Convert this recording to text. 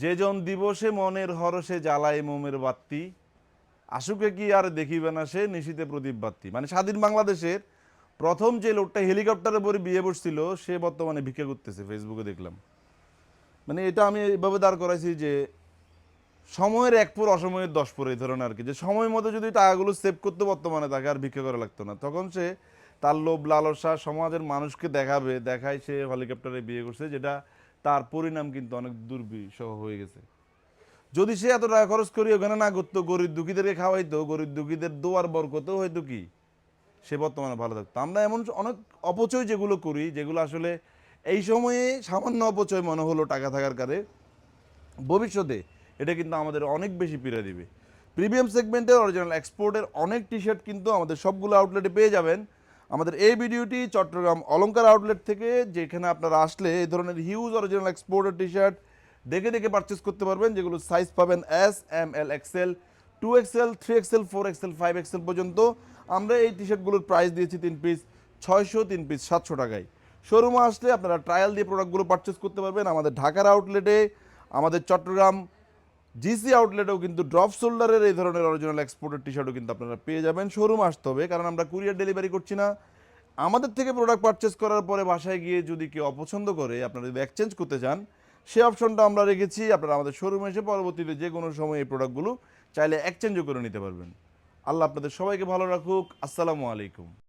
যে জন দিবসে মনের হরসে জ্বালায় মোমের বাত্তি আশুকে কি আর দেখিবে না সে নিশীতে প্রদীপ বাত্তি। মানে স্বাধীন বাংলাদেশের প্রথম যে লোকটা হেলিকপ্টারে পরে বিয়ে বসছিল, সে বর্তমানে ভিক্ষা করতেছে ফেসবুকে দেখলাম। মানে এটা আমি এইভাবে দাঁড় করাইছি যে, সময়ের এক পুর, অসময়ের দশ পুর, এই ধরনের আর কি। যে সময় মতো যদি টাকাগুলো সেভ করতে বর্তমানে তাকে আর ভিক্ষা করা লাগতো না। তখন সে তার লোভ, লালসা সমাজের মানুষকে দেখাবে, দেখায় সে হেলিকপ্টারে বিয়ে করছে, যেটা তার পরিণাম কিন্তু অনেক দুর্বিষহ হয়ে গেছে। যদি সে এত টাকা খরচ করি ওখানে না করতো, গরিব দুঃখীদেরকে খাওয়াইতো, গরিব দুঃখীদের দোয়ার বরকতেও হয়তো কি? সে বর্তমানে ভালো থাকতো। আমরা এমন অনেক অপচয় যেগুলো করি, যেগুলো আসলে এই সময়ে সামান্য অপচয় মনে হলো টাকা থাকার কারে, ভবিষ্যতে এটা কিন্তু আমাদের অনেক বেশি পীড়া দিবে। প্রিমিয়াম সেগমেন্টের অরিজিনাল এক্সপোর্টের অনেক টি শার্ট কিন্তু আমাদের সবগুলো আউটলেটে পেয়ে যাবেন। আমাদের এই ভিডিওটি চট্টগ্রাম অলংকার আউটলেট থেকে, যেখানে আপনারা আসলে এই ধরনের হিউজ অরিজিনাল এক্সপোর্টের টি শার্ট দেখে দেখে পারচেস করতে পারবেন, যেগুলো সাইজ পাবেন S M L XL two XL three XL four XL five XL পর্যন্ত। আমরা এই টি শার্টগুলোর প্রাইস দিয়েছি তিন পিস ছয়শো, তিন পিস সাতশো টাকায়। শোরুমে আসলে আপনারা ট্রায়াল দিয়ে প্রোডাক্টগুলো পারচেস করতে পারবেন আমাদের ঢাকার আউটলেটে আমাদের চট্টগ্রাম জিসি আউটলেটেও কিন্তু ড্রপ শোল্ডারের এই ধরনের অরিজিনাল এক্সপোর্টের টি শার্টও কিন্তু আপনারা পেয়ে যাবেন। শোরুম আসতে হবে, কারণ আমরা কুরিয়ার ডেলিভারি করছি না। আমাদের থেকে প্রোডাক্ট পারচেস করার পরে বাসায় গিয়ে যদি কেউ অপছন্দ করে, আপনারা যদি এক্সচেঞ্জ করতে চান, সে অপশনটা আমরা রেখেছি। আপনারা আমাদের শোরুমে এসে পরবর্তীতে যে কোনো সময় এই প্রোডাক্টগুলো চাইলে এক্সচেঞ্জও করে নিতে পারবেন। আল্লাহ আপনাদের সবাইকে ভালো রাখুক। আসসালামু আলাইকুম।